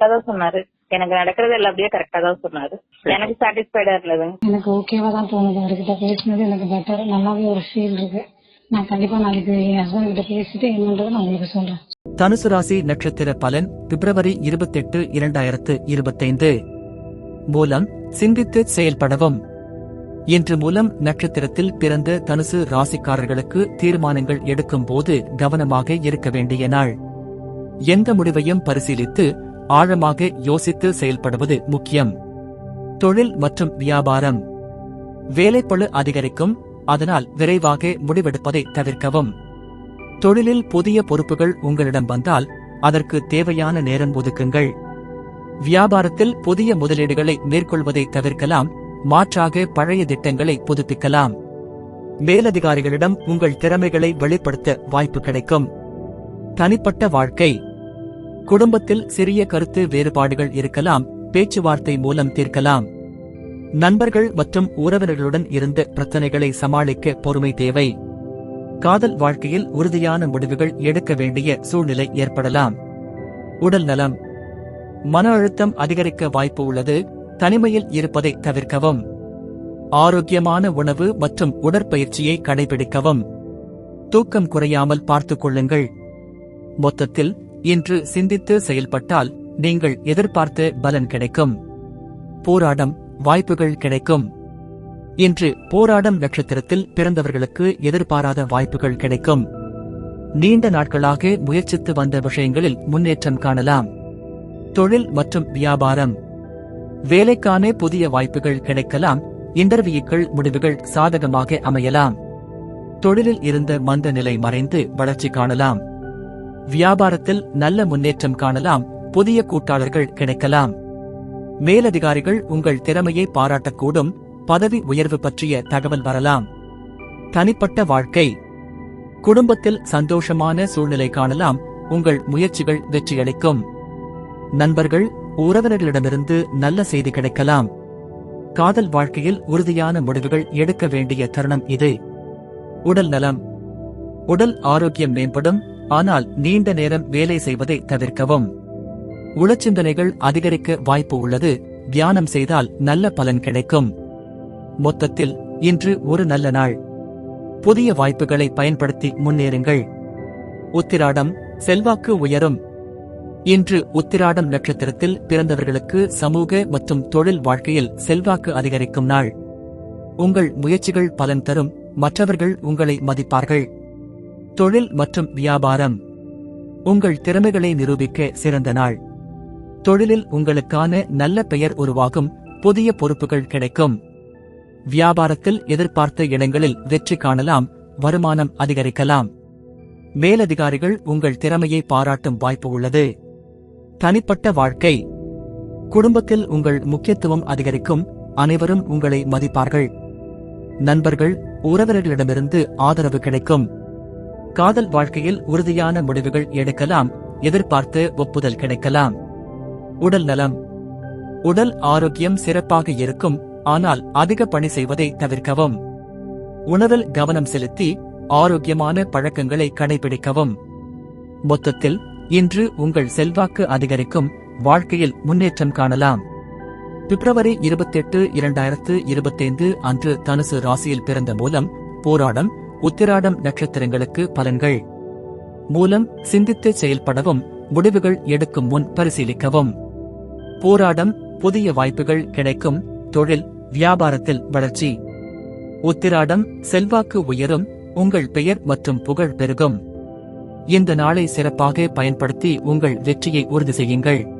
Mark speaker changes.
Speaker 1: கரெக்டா தான் சொன்னாரு. எனக்கு நடக்கிறது எல்லாம் அப்படியே கரெக்டா தான் சொன்னாரு. எனக்கு சாட்டிஸ்ஃபைடா இருந்ததுங்க
Speaker 2: எனக்கு ஓகேவா தான் தோணுது. அவர்கிட்ட பேசினது எனக்கு பெட்டர் நல்லாவே ஒரு ஃபீல் இருக்கு. நான் கண்டிப்பா நாளைக்கு என் ஹஸ்பண்ட் கிட்ட பேசிட்டு என்னன்றதை நான் உங்களுக்கு சொல்றேன்.
Speaker 3: தனுசு ராசி நட்சத்திர பலன் பிப்ரவரி இருபத்தெட்டு இரண்டாயிரத்து இருபத்தைந்து. மூலம் சிந்தித்து செயல்படவும். இன்று மூலம் நட்சத்திரத்தில் பிறந்த தனுசு ராசிக்காரர்களுக்கு தீர்மானங்கள் எடுக்கும் போது கவனமாக இருக்க வேண்டிய நாள். எந்த முடிவையும் பரிசீலித்து ஆழமாக யோசித்து செயல்படுவது முக்கியம். தொழில் மற்றும் வியாபாரம். வேலைப்பளு அதிகரிக்கும் அதனால் விரைவாக முடிவெடுப்பதை தவிர்க்கவும். தொழிலில் புதிய பொறுப்புகள் உங்களிடம் வந்தால் அதற்கு தேவையான நேரம் ஒதுக்குங்கள். வியாபாரத்தில் புதிய முதலீடுகளை மேற்கொள்வதை தவிர்க்கலாம் மாற்றாக பழைய திட்டங்களை புதுப்பிக்கலாம். மேலதிகாரிகளிடம் உங்கள் திறமைகளை வெளிப்படுத்த வாய்ப்பு கிடைக்கும். தனிப்பட்ட வாழ்க்கை. குடும்பத்தில் சிறிய கருத்து வேறுபாடுகள் இருக்கலாம் பேச்சுவார்த்தை மூலம் தீர்க்கலாம். நண்பர்கள் மற்றும் உறவினர்களுடன் இருந்த பிரச்சனைகளை சமாளிக்க பொறுமை தேவை. காதல் வாழ்க்கையில் உறுதியான முடிவுகள் எடுக்க வேண்டிய சூழ்நிலை ஏற்படலாம். உடல் நலம். மன அழுத்தம் அதிகரிக்க வாய்ப்பு உள்ளது தனிமையில் இருப்பதை தவிர்க்கவும். ஆரோக்கியமான உணவு மற்றும் உடற்பயிற்சியை கடைபிடிக்கவும். தூக்கம் குறையாமல் பார்த்துக் கொள்ளுங்கள். மொத்தத்தில் இன்று சிந்தித்து செயல்பட்டால் நீங்கள் எதிர்பார்த்த பலன் கிடைக்கும். போராடம் வாய்ப்புகள் கிடைக்கும். இன்று போராடம் நட்சத்திரத்தில் பிறந்தவர்களுக்கு எதிர்பாராத வாய்ப்புகள் கிடைக்கும். நீண்ட நாட்களாக முயற்சித்து வந்த விஷயங்களில் முன்னேற்றம் காணலாம். தொழில் மற்றும் வியாபாரம். வேலைக்கான புதிய வாய்ப்புகள் கிடைக்கலாம். இன்டர்வியூக்கள் முடிவுகள் சாதகமாக அமையலாம். தொழிலில் இருந்த மந்த நிலை மறைந்து வளர்ச்சி காணலாம். வியாபாரத்தில் நல்ல முன்னேற்றம் காணலாம். புதிய கூட்டாளர்கள் கிடைக்கலாம். மேலதிகாரிகள் உங்கள் திறமையை பாராட்டக்கூடும். பதவி உயர்வு பற்றிய தகவல் வரலாம். தனிப்பட்ட வாழ்க்கை. குடும்பத்தில் சந்தோஷமான சூழ்நிலை காணலாம். உங்கள் முயற்சிகள் வெற்றியளிக்கும் நண்பர்கள் உறவினர்களிடமிருந்து நல்ல செய்தி கிடைக்கலாம். காதல் வாழ்க்கையில் உறுதியான முடிவுகள் எடுக்க வேண்டிய தருணம் இது. உடல் நலம். உடல் ஆரோக்கியம் மேம்படும். ஆனால் நீண்ட நேரம் வேலை செய்வதை தவிர்க்கவும். உளச்சிந்தனைகள் அதிகரிக்க வாய்ப்பு உள்ளது. தியானம் செய்தால் நல்ல பலன் கிடைக்கும். மொத்தத்தில் இன்று ஒரு நல்ல நாள். புதிய வாய்ப்புகளை பயன்படுத்தி முன்னேறுங்கள். உத்திராடம் செல்வாக்கு உயரும். இன்று உத்திராடம் நட்சத்திரத்தில் பிறந்தவர்களுக்கு சமூக மற்றும் தொழில் வாழ்க்கையில் செல்வாக்கு அதிகரிக்கும் நாள். உங்கள் முயற்சிகள் பலன் தரும். மற்றவர்கள் உங்களை மதிப்பார்கள். தொழில் மற்றும் வியாபாரம் உங்கள் திறமைகளை நிரூபிக்க சிறந்த நாள். தொழிலில் உங்களுக்கான நல்ல பெயர் உருவாகும் புதிய பொறுப்புகள் கிடைக்கும். வியாபாரத்தில் எதிர்பார்த்த இடங்களில் வெற்றி காணலாம் வருமானம் அதிகரிக்கலாம். மேலதிகாரிகள் உங்கள் திறமையை பாராட்டும் வாய்ப்பு உள்ளது. தனிப்பட்ட வாழ்க்கை. குடும்பத்தில் உங்கள் முக்கியத்துவம் அதிகரிக்கும் அனைவரும் உங்களை மதிப்பார்கள். நண்பர்கள் உறவினர்களிடமிருந்து ஆதரவு கிடைக்கும். காதல் வாழ்க்கையில் உறுதியான முடிவுகள் எடுக்கலாம் எதிர்பார்த்து ஒப்புதல் கிடைக்கலாம். உடல் நலம். உடல் ஆரோக்கியம் சிறப்பாக இருக்கும் ஆனால் அதிக பணி செய்வதை தவிர்க்கவும். உணவில் கவனம் செலுத்தி ஆரோக்கியமான பழக்கங்களை கடைபிடிக்கவும். மொத்தத்தில் இன்று உங்கள் செல்வாக்கு அதிகரிக்கும் வாழ்க்கையில் முன்னேற்றம் காணலாம். பிப்ரவரி இருபத்தெட்டு இரண்டாயிரத்து இருபத்தைந்து அன்று தனுசு ராசியில் பிறந்த மூலம் போராடம் உத்திராடம் நட்சத்திரங்களுக்கு பலன்கள். மூலம் சிந்தித்து செயல்படவும் முடிவுகள் எடுக்கும் முன் பரிசீலிக்கவும். போராடம் புதிய வாய்ப்புகள் கிடைக்கும் தொழில் வியாபாரத்தில் வளர்ச்சி. உத்திராடம் செல்வாக்கு உயரும் உங்கள் பெயர் மற்றும் புகழ் பெருகும். இந்த நாளை சிறப்பாக பயன்படுத்தி உங்கள் வெற்றியை உறுதி செய்யுங்கள்.